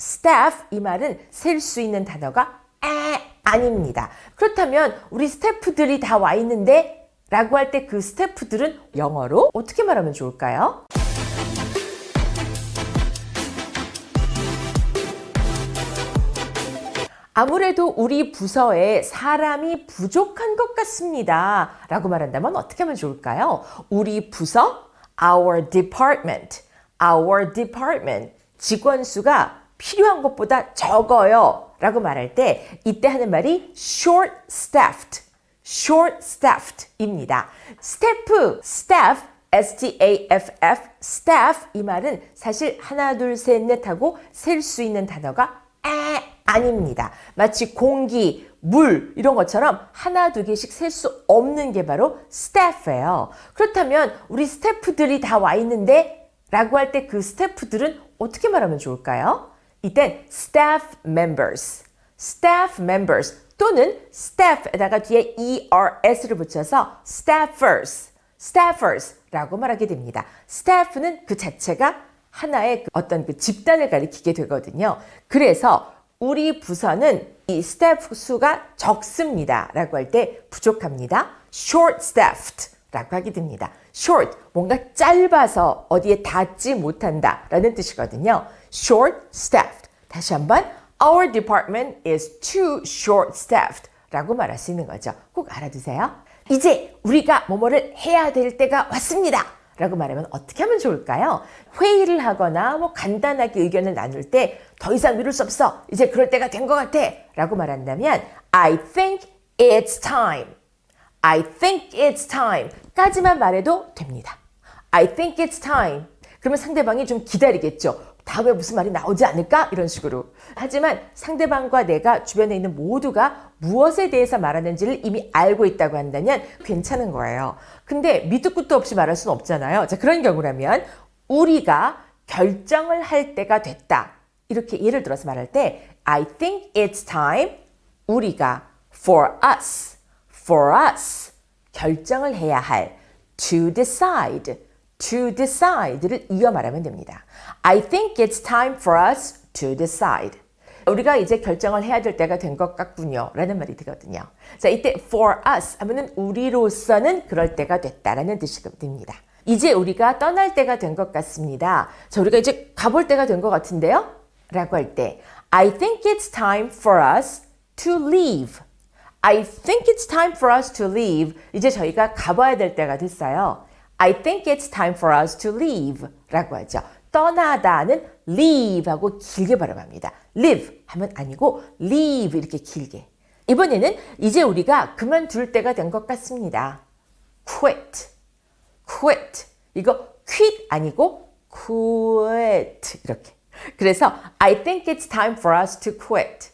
staff 이 말은 셀 수 있는 단어가 에 아닙니다. 그렇다면 우리 스태프들이 다 와 있는데 라고 할 때 그 스태프들은 영어로 어떻게 말하면 좋을까요? 아무래도 우리 부서에 사람이 부족한 것 같습니다. 라고 말한다면 어떻게 하면 좋을까요? 우리 부서, our department, our department. 직원 수가 필요한 것보다 적어요. 라고 말할 때 이때 하는 말이 short staffed, short staffed 입니다. 스태프, staff, S-T-A-F-F, staff 이 말은 사실 하나, 둘, 셋, 넷 하고 셀 수 있는 단어가 에 아닙니다. 마치 공기, 물 이런 것처럼 하나 두 개씩 셀 수 없는 게 바로 staff예요. 그렇다면 우리 스태프들이 다 와 있는데 라고 할 때 그 스태프들은 어떻게 말하면 좋을까요? 이땐 staff members, staff members 또는 staff에다가 뒤에 ers를 붙여서 staffers, staffers라고 말하게 됩니다. staff는 그 자체가 하나의 그 어떤 그 집단을 가리키게 되거든요. 그래서 우리 부서는 이 스태프 수가 적습니다. 라고 할 때 부족합니다. short staffed 라고 하게 됩니다. Short, 뭔가 짧아서 어디에 닿지 못한다 라는 뜻이거든요. short staffed. 다시 한번 our department is too short staffed 라고 말할 수 있는 거죠. 꼭 알아두세요. 이제 우리가 뭐뭐를 해야 될 때가 왔습니다. 라고 말하면 어떻게 하면 좋을까요? 회의를 하거나 뭐 간단하게 의견을 나눌 때 더 이상 미룰 수 없어. 이제 그럴 때가 된 것 같아. 라고 말한다면 I think it's time. I think it's time. 까지만 말해도 됩니다. I think it's time. 그러면 상대방이 좀 기다리겠죠. 다음에 무슨 말이 나오지 않을까? 이런 식으로. 하지만 상대방과 내가 주변에 있는 모두가 무엇에 대해서 말하는지를 이미 알고 있다고 한다면 괜찮은 거예요. 근데 밑도 끝도 없이 말할 수는 없잖아요. 자, 그런 경우라면 우리가 결정을 할 때가 됐다. 이렇게 예를 들어서 말할 때 I think it's time 우리가 for us, for us 결정을 해야 할 to decide, to decide를 이어 말하면 됩니다. I think it's time for us to decide. 우리가 이제 결정을 해야 될 때가 된 것 같군요. 라는 말이 되거든요. 자, 이때 for us 하면은 우리로서는 그럴 때가 됐다라는 뜻이 됩니다. 이제 우리가 떠날 때가 된 것 같습니다. 자, 우리가 이제 가볼 때가 된 것 같은데요? 라고 할 때 I think it's time for us to leave. I think it's time for us to leave. 이제 저희가 가봐야 될 때가 됐어요. I think it's time for us to leave. 라고 하죠. 떠나다는 leave 하고 길게 발음합니다. live 하면 아니고 leave 이렇게 길게. 이번에는 이제 우리가 그만둘 때가 된 것 같습니다. quit, quit. 이거 quit 아니고 quit 이렇게. 그래서 I think it's time for us to quit.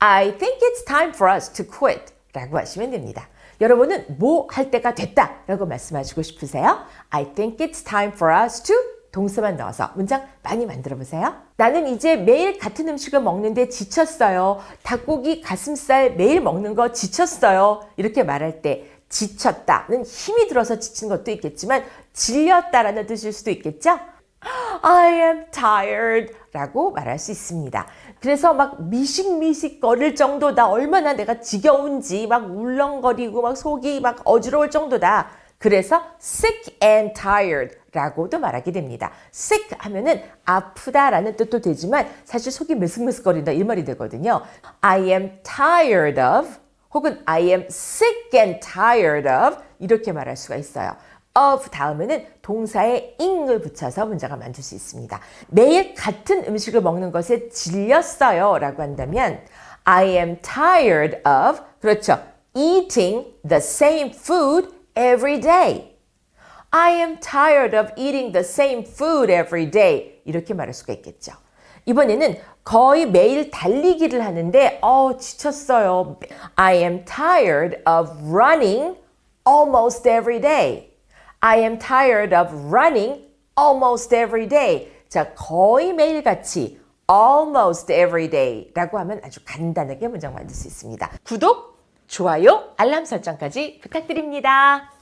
I think it's time for us to quit. 라고 하시면 됩니다. 여러분은 뭐 할 때가 됐다 라고 말씀하시고 싶으세요? I think it's time for us to 동사만 넣어서 문장 많이 만들어 보세요. 나는 이제 매일 같은 음식을 먹는데 지쳤어요. 닭고기, 가슴살 매일 먹는 거 지쳤어요. 이렇게 말할 때 지쳤다는 힘이 들어서 지친 것도 있겠지만 질렸다라는 뜻일 수도 있겠죠? I am tired 라고 말할 수 있습니다. 그래서 막 미식미식 거릴 정도다. 얼마나 내가 지겨운지 막 울렁거리고 막 속이 막 어지러울 정도다. 그래서 sick and tired 라고도 말하게 됩니다. sick 하면은 아프다 라는 뜻도 되지만 사실 속이 메스메스거린다 이 말이 되거든요. I am tired of 혹은 I am sick and tired of 이렇게 말할 수가 있어요. Of 다음에는 동사에 ing을 붙여서 문장을 만들 수 있습니다. 매일 같은 음식을 먹는 것에 질렸어요 라고 한다면 I am tired of 그렇죠. eating the same food every day. I am tired of eating the same food every day. 이렇게 말할 수가 있겠죠. 이번에는 거의 매일 달리기를 하는데 어 지쳤어요. I am tired of running almost every day. I am tired of running almost every day. 자, 거의 매일같이 almost every day 라고 하면 아주 간단하게 문장 만들 수 있습니다. 구독, 좋아요, 알람 설정까지 부탁드립니다.